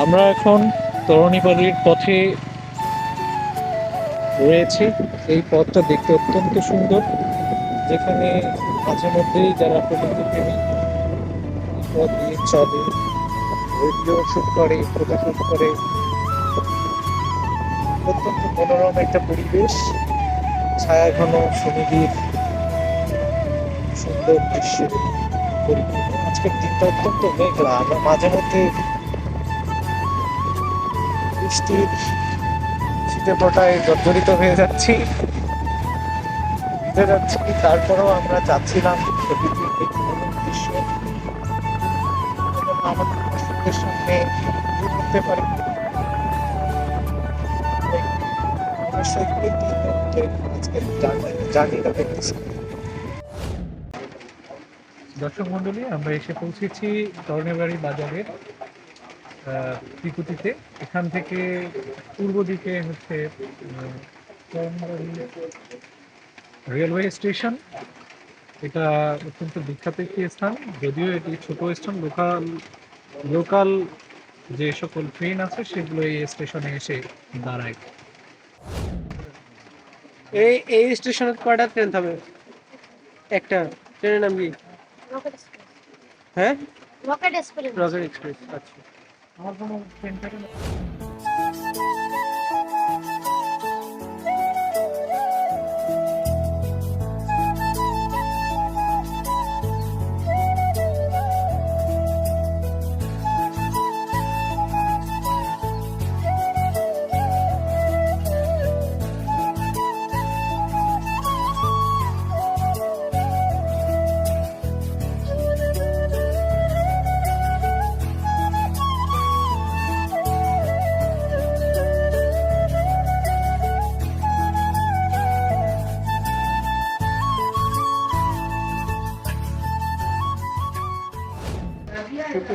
আমরা এখন তরণীবাড়ির পথে রয়েছে। এই পথটা দেখতে অত্যন্ত সুন্দর। যেখানে মাঝে মধ্যেই যারা প্রকৃতি প্রেমী এই পথ দিয়ে চলে ভিডিও শুট করে ফটো শুট করে। অত্যন্ত মনোরম একটা পরিবেশ। ছায়া ঘন সুনিবিড়, সুন্দর দৃশ্য। আজকের দিনটা অত্যন্ত মেঘলা। আমরা মাঝে মধ্যে বৃষ্টির শীতে পটায় জর্জরিত হয়ে যাচ্ছি। ভিজে যাচ্ছি, তারপরেও আমরা যাচ্ছিলাম প্রকৃতির দৃশ্য। আমাদের সামনে তুলে পারি। দর্শক মন্ডলী আমরা এসে পৌঁছেছি তরণেবাড়ি বাজারের ত্রিকুটিতে এখান থেকে পূর্ব দিকে হচ্ছে রেলওয়ে স্টেশন। এটা অত্যন্ত বিখ্যাত একটি স্থান। যদিও এটি ছোট স্টেশন লোকাল লোকাল যে সকল ট্রেন আছে সেগুলো এই স্টেশনে এসে দাঁড়ায়। এই এই স্টেশনে কয়টা ট্রেন থামে? একটা। ট্রেনের নাম কি? হ্যাঁ? Rocket express. রকেট এক্সপ্রেস আচ্ছা। আমার কোনো ট্রেন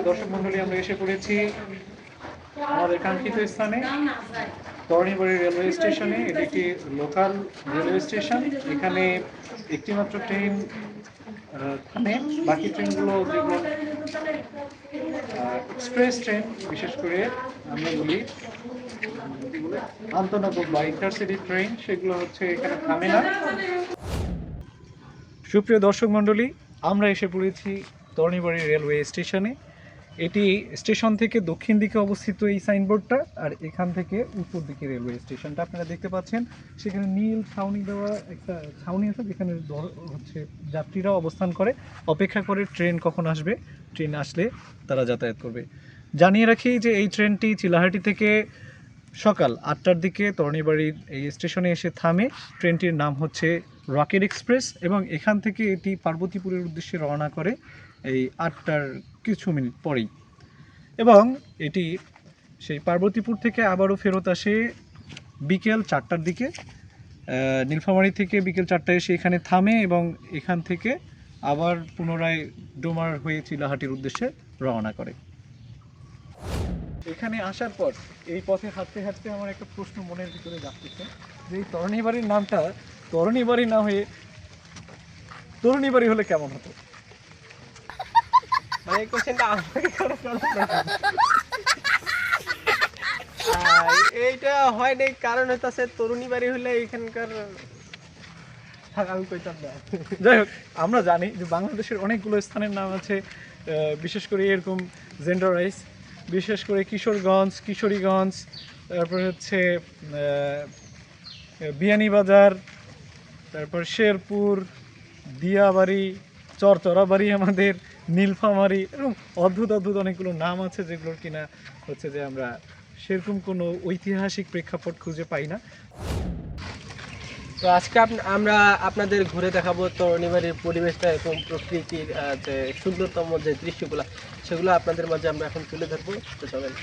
দর্শক মন্ডলী, আমরা এসে পড়েছি আমাদের কাঙ্ক্ষিত স্থানে। তরণীবাড়ি রেলওয়ে স্টেশনে, এটি একটি লোকাল রেলওয়ে স্টেশন। এখানে একটি মাত্র ট্রেন থামে বাকি ট্রেনগুলো যেগুলো এক্সপ্রেস ট্রেন, বিশেষ করে আমরা বলি, আন্তনগর বা ইন্টারসিটি ট্রেন, সেগুলো হচ্ছে এখানে থামে না। সুপ্রিয় দর্শক মণ্ডলী আমরা এসে পড়েছি তরণীবাড়ি রেলওয়ে স্টেশনে। এটি স্টেশন থেকে দক্ষিণ দিকে অবস্থিত এই সাইনবোর্ডটা আর এখান থেকে উত্তর দিকে রেলওয়ে স্টেশনটা আপনারা দেখতে পাচ্ছেন। সেখানে নীল ছাউনি দেওয়া একটা ছাউনি আছে যেখানে হচ্ছে যাত্রীরা অবস্থান করে। অপেক্ষা করে ট্রেন কখন আসবে? ট্রেন আসলে তারা যাতায়াত করবে। জানিয়ে রাখি যে এই ট্রেনটি চিলাহাটি থেকে সকাল আটটার দিকে তরণীবাড়ির এই স্টেশনে এসে থামে। ট্রেনটির নাম হচ্ছে রকেট এক্সপ্রেস এবং এখান থেকে এটি পার্বতীপুরের উদ্দেশ্যে রওনা করে এই আটটার কিছু মিনিট পরেই। এবং এটি সেই পার্বতীপুর থেকে আবারও ফেরত আসে বিকেল চারটার দিকে নীলফামারী থেকে বিকেল চারটায় এসে এখানে থামে এবং এখান থেকে আবার পুনরায় ডোমার হয়ে চিলাহাটির উদ্দেশ্যে রওনা করে। এখানে আসার পর এই পথে হাঁটতে হাঁটতে আমার একটা প্রশ্ন মনের ভিতরে জাগতেছে যে এই তরণী বাড়ির নামটা তরণী বাড়ি না হয়ে তরুণী বাড়ি হলে কেমন হতো? মানে এই কোশ্চেনটা আমাকে এইটা হয় নাই কারণ হইতাছে তরুণী বাড়ি হলে এখানকার থাক, আমি কইতাম না। যাই হোক আমরা জানি যে বাংলাদেশের অনেকগুলো স্থানের নাম আছে বিশেষ করে এরকম জেন্ডার রাইস বিশেষ করে কিশোরগঞ্জ কিশোরীগঞ্জ তারপর হচ্ছে বিয়ানীবাজার তারপর শেরপুর দিয়াবাড়ি চরচরাবাড়ি আমাদের নীলফামারি এরকম অদ্ভুত অদ্ভুত অনেকগুলো নাম আছে যেগুলোর কিনা হচ্ছে যে আমরা সেরকম কোনো ঐতিহাসিক প্রেক্ষাপট খুঁজে পাই না। তো আজকে আমরা আপনাদের ঘুরে দেখাবো তরুণীবাড়ির পরিবেশটা এবং প্রকৃতির যে সুন্দরতম যে দৃশ্যগুলো, সেগুলো আপনাদের মাঝে আমরা এখন তুলে ধরবো। তো চলেন।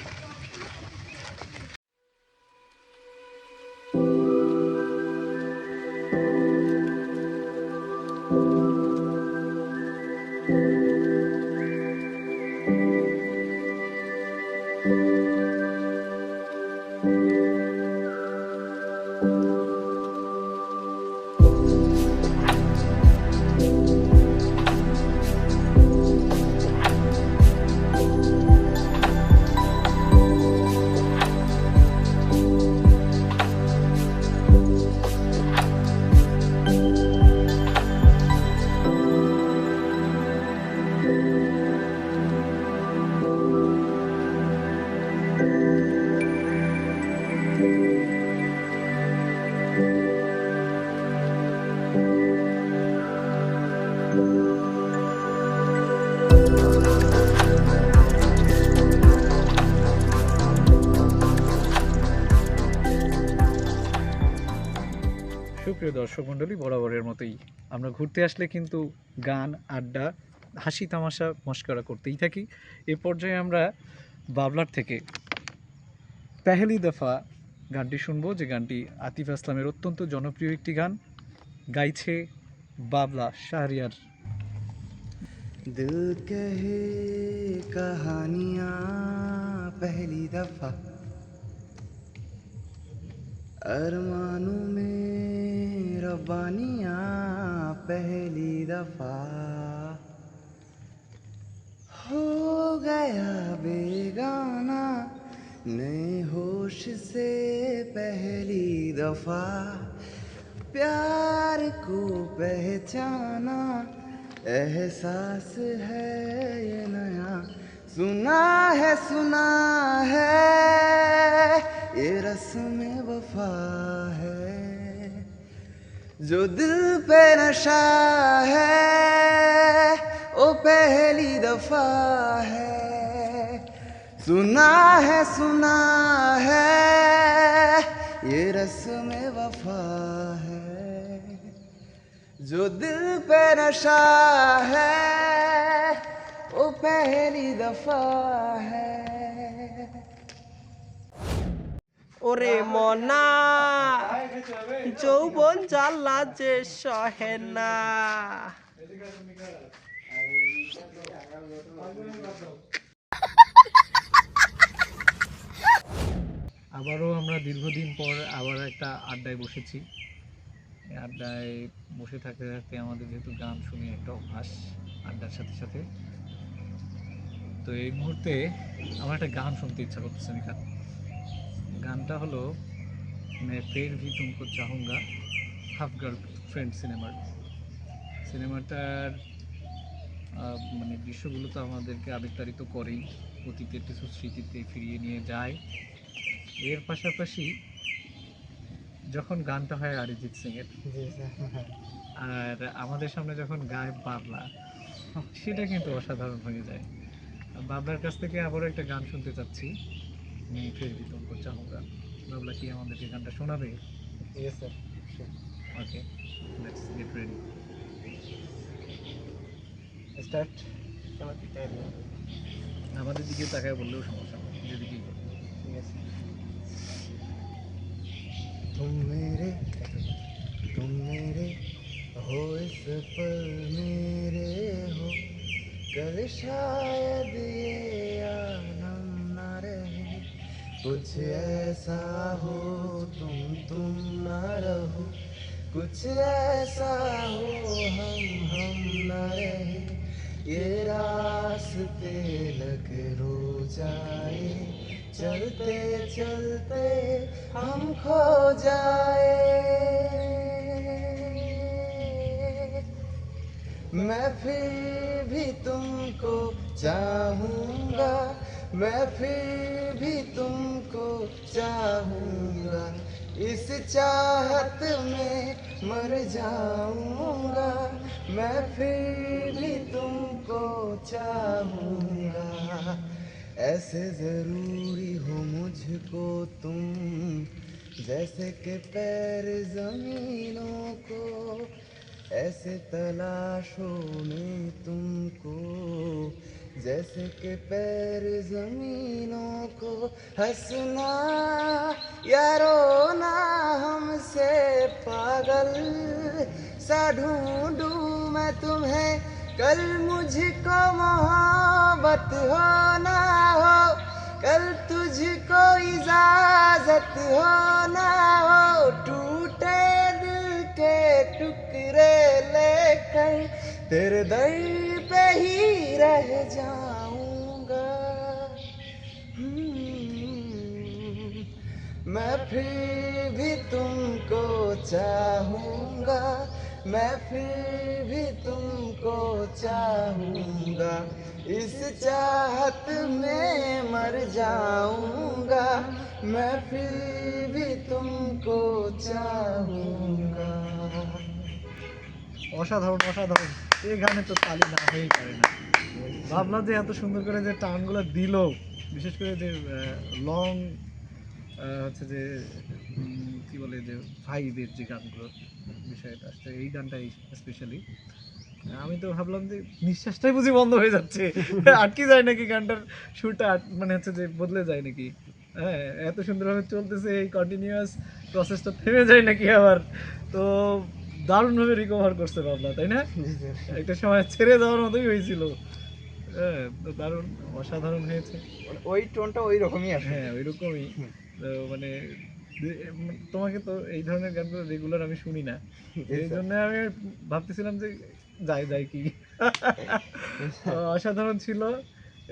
সুপ্রিয় দর্শক মণ্ডলী বরাবরের মতোই আমরা ঘুরতে আসলে কিন্তু গান আড্ডা হাসি তামাশা মস্করা করতেই থাকি এ পর্যায়ে আমরা বাবলার থেকে পেহেলি দফা গানটি শুনবো যে গানটি আতিফ আসলামের অত্যন্ত জনপ্রিয় একটি গান গাইছে বাবলা শাহরিয়ার दिल कहे कहानियाँ पहली दफा अरमानों में रब्बानियाँ पहली दफ़ा हो गया बेगाना, नए होश से पहली दफ़ा। प्यार को पहचाना, एहसास है ये नया। सुना है सुना है, ये रस्म वफा है। जो दिल पे नशा है, वो पहली दफ़ा है। सुना है सुना है, ये रस्म वफा है। जो दिल पे नशा है, वो पहली दफ़ा है। ওরে মনা। যৌবন জ্বালা যে সহে না। আবারও আমরা দীর্ঘদিন পর আবার একটা আড্ডায় বসেছি। আড্ডায় বসে থাকতে থাকতে আমাদের যেহেতু গান শুনি একটা অভ্যাস আড্ডার সাথে সাথে তো এই মুহূর্তে আমার একটা গান শুনতে ইচ্ছা করতেছে এখানে গানটা হলো মে ফের ভি তুমকো চাহুঙ্গা হাফ গার্ল ফ্রেন্ড সিনেমার। সিনেমাটার মানে দৃশ্যগুলো তো আমাদেরকে আবিস্তারিত করেই অতীতের কিছু স্মৃতিতে ফিরিয়ে নিয়ে যায়। এর পাশাপাশি যখন গানটা হয় অরিজিৎ সিংয়ের আর আমাদের সামনে যখন গায় বাবলা সেটা কিন্তু অসাধারণ হয়ে যায়। বাবলার কাছ থেকে আবারও একটা গান শুনতে চাচ্ছি। मैं फिर भी तुमको चाहूँगा বাবলা কি আমাদেরকে গানটা শোনাবে yes sir okay let's get ready start আমাদের দিকে তাকায় বললেও সমস্যা নেই যেদিকেই বলো। तुम मेरे तुम मेरे हो इस पल मेरे हो कल शायद ये आलम न रहे कुछ ऐसा हो, तुम तुम न रहो। कुछ ऐसा हो, हम हम न रहे। ये रास्ते लग रो जाए चलते चलते हम खो जाए। मैं फिर भी तुमको चाहूँगा। मैं फिर भी तुमको चाहूँगा। इस चाहत में मर जाऊँगा। मैं फिर भी तुमको चाहूँगा। ऐसे ज़रूरी हो मुझको तुम, जैसे कि पैर ज़मीनों को। ऐसे तलाशों में तुमको जैसे कि पैर जमीनों को हंसना, या रोना हमसे पागल। सा ढूंढूं मैं तुम्हें, कल मुझको मोहब्बत हो ना हो। कल तुझको इजाज़त हो ना हो। टूटे दिल के टुकड़े लेकर तेरे दर पे ही रह जाऊंगा हम्म, मैं फिर भी तुमको चाहूंगा मैं फिर भी तुमको चाहूंगा इस चाहत में मर जाऊंगा मैं फिर भी तुमको चाहूंगा অসাধারণ অসাধারণ এই গানে তো তালি না হয়েই পারে না। ভাবলাম যে এত সুন্দর করে যে টানগুলো দিল, বিশেষ করে যে লং হচ্ছে যে কি বলে যে ভাইবের যে গানগুলো, বিষয়টা আসছে এই গানটাই স্পেশালি আমি তো ভাবলাম যে, নিঃশ্বাসটাই বুঝি বন্ধ হয়ে যাচ্ছে। আটকে যায় নাকি গানটার সুরটা? মানে হচ্ছে যে, বদলে যায় নাকি? হ্যাঁ এত সুন্দরভাবে চলতেছে এই কন্টিনিউয়াস প্রসেসটা থেমে যায় নাকি আবার? তো দারুণভাবে রিকভার করছে বাবলা তাই না? একটা সময় ছেড়ে যাওয়ার মতোই হয়েছিল। হ্যাঁ তো দারুণ অসাধারণ হয়েছে। ওই টোনটা ওই রকমই আসে। হ্যাঁ ওইরকমই। তো মানে মানে তোমাকে তো এই ধরনের গানগুলো রেগুলার আমি শুনি না। এই জন্য আমি ভাবতেছিলাম যে যাই যাই কি। অসাধারণ ছিল।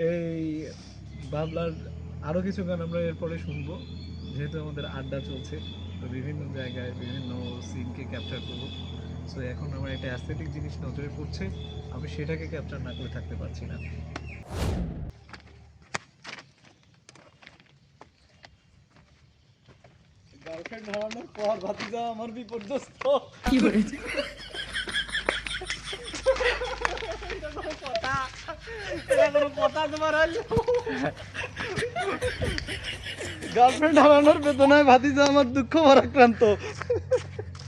এই বাবলার আরও কিছু গান আমরা এরপরে শুনব যেহেতু আমাদের আড্ডা চলছে। বিভিন্ন জায়গায় বিভিন্ন সিনকে ক্যাপচার করব। সো এখন আমার একটা অ্যাস্থেটিক জিনিস নজরে পড়ছে। আমি সেটাকে ক্যাপচার না করে থাকতে পারছি না। গার্লফ্রেন্ড হারানোর পর ভাতিজা আমার বিপর্যস্ত। গার্লফ্রেন্ড হারানোর বেদনায় ভাতিজা আমার দুঃখ ভারাক্রান্ত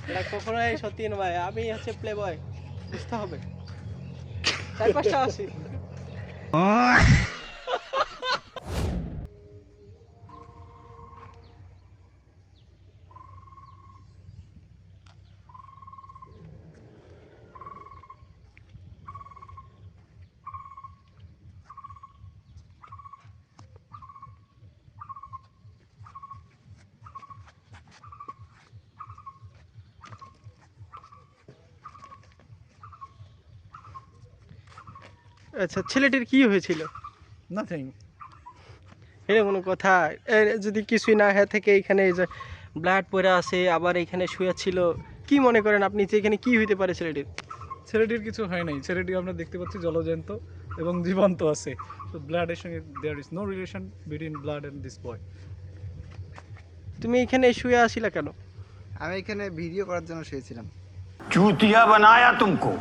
এটা কখনোই সত্যি না ভাই আমি হচ্ছে প্লে বয় বুঝতে হবে। চার পাঁচটা আছি আচ্ছা ছেলেটির কি হয়েছিল? নাথিং হ্যাঁ কোনো কথা? যদি কিছুই না হ্যাঁ থেকে এখানে যে ব্লাড পরে আছে আবার এখানে শুয়ে ছিল কি মনে করেন আপনি যে এখানে কি হইতে পারে ছেলেটির? ছেলেটির কিছু হয় নাই। ছেলেটি আমরা দেখতে পাচ্ছি জলজন্ত এবং জীবন্ত আছে। তো ব্লাডের সঙ্গে there is no relation between blood and this boy তুমি এখানে শুয়ে আসিলা কেন? আমি এখানে ভিডিও করার জন্য শুয়েছিলাম। চুতিয়া বানায়া তুমকো।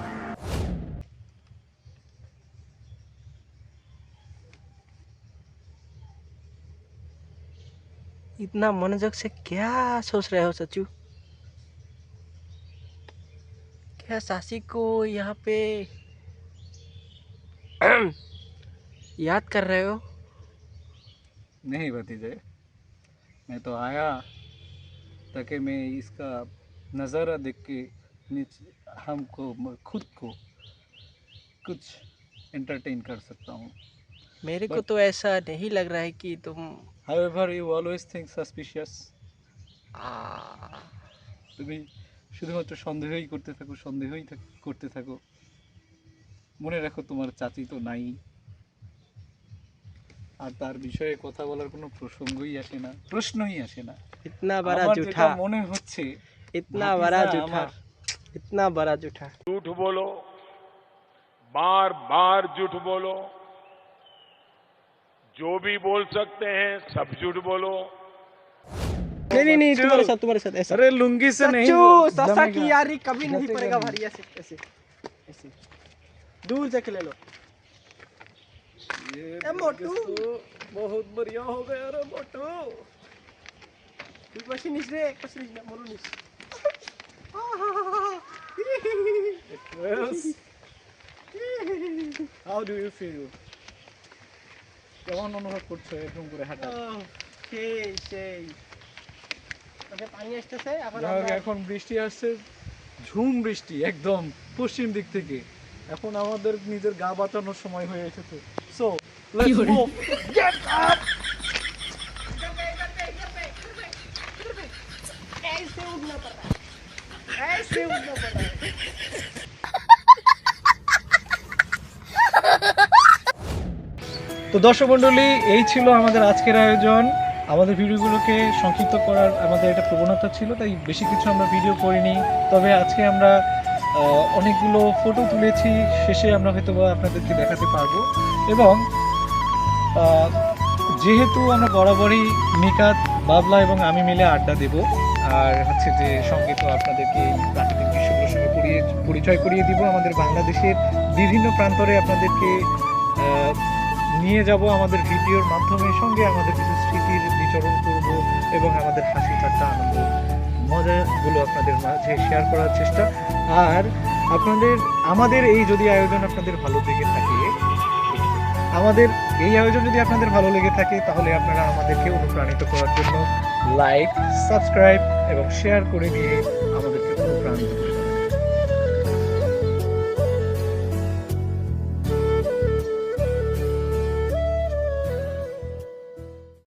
इतना मनोजग से क्या सोच रहे हो सचू क्या सासी को यहाँ पे याद कर रहे हो? नहीं भतीजे मैं तो आया ताकि मैं इसका नज़ारा देख के नीचे हमको खुद को कुछ एंटरटेन कर सकता हूँ। मेरे को तो ऐसा नहीं लग रहा है कि तुम However, you always think suspicious. आ, তুমি শুধুমাত্র সন্দেহই করতে থাকো সন্দেহই থাক- করতে থাকো মনে রাখো তোমার চাচি তো নাই আর তার বিষয়ে কথা বলার কোনো প্রসঙ্গই আসে না প্রশ্নই আসে না इतना बड़ा আমার যেটা जूठा মনে হচ্ছে इतना भातीजा बड़ा जूठा আমার। इतना बड़ा जूठा झूठ बोलो बार बार झूठ बोलो जो भी बोल सकते हैं सब झूठ बोलो। नहीं नहीं नहीं तुम्हारे साथ तुम्हारे साथ ऐसे। अरे लुंगी से नहीं ससा की यारी कभी नहीं पड़ेगा भारी ऐसे ऐसे ऐसे। दूर से ले लो। ये मोटू। तो बहुत बढ़िया हो गया रे मोटू। तू बस नीचे रे बस नीचे ना मोरू निश How do you feel? কেমন অনুভব করছো এরকম করে হাঁটা আহ, সেই সেই ওকে পানি আসতেছে এখন যাই হোক, আমরা- এখন বৃষ্টি আসছে ঝুম বৃষ্টি একদম পশ্চিম দিক থেকে এখন আমাদের নিজের গা বাঁচানোর সময় হয়ে এসেছে so let's move get up ऐसे उड़ना पड़ रहा है ऐसे उड़ना पड़ रहा है তো দর্শক মণ্ডলী, এই ছিল আমাদের আজকের আয়োজন। আমাদের ভিডিওগুলোকে সংক্ষিপ্ত করার আমাদের একটা প্রবণতা ছিল, তাই বেশি কিছু আমরা ভিডিও করিনি। তবে আজকে আমরা অনেকগুলো ফটো তুলেছি, শেষে আমরা হয়তো আপনাদেরকে দেখাতে পারব। এবং যেহেতু আমরা বরাবরই নিকাত বাবলা এবং আমি মিলে আড্ডা দেব, আর হচ্ছে যে সঙ্গে তো আপনাদেরকে এই প্রাকৃতিক দৃশ্যগুলোর সঙ্গে পরিচয় করিয়ে দিব। আমাদের বাংলাদেশের বিভিন্ন প্রান্তরে আপনাদেরকে নিয়ে যাব আমাদের ভিডিওর মাধ্যমে, সঙ্গে আমাদের কিছু স্মৃতির বিচরণ করব এবং আমাদের হাসি ঠাট্টা আনন্দ, মজাগুলো আপনাদের মাঝে শেয়ার করার চেষ্টা। আর আপনাদের, আমাদের এই যদি আয়োজন আপনাদের ভালো লেগে থাকে, আমাদের এই আয়োজন যদি আপনাদের ভালো লেগে থাকে, তাহলে আপনারা আমাদেরকে অনুপ্রাণিত করার জন্য লাইক সাবস্ক্রাইব এবং শেয়ার করে দিয়ে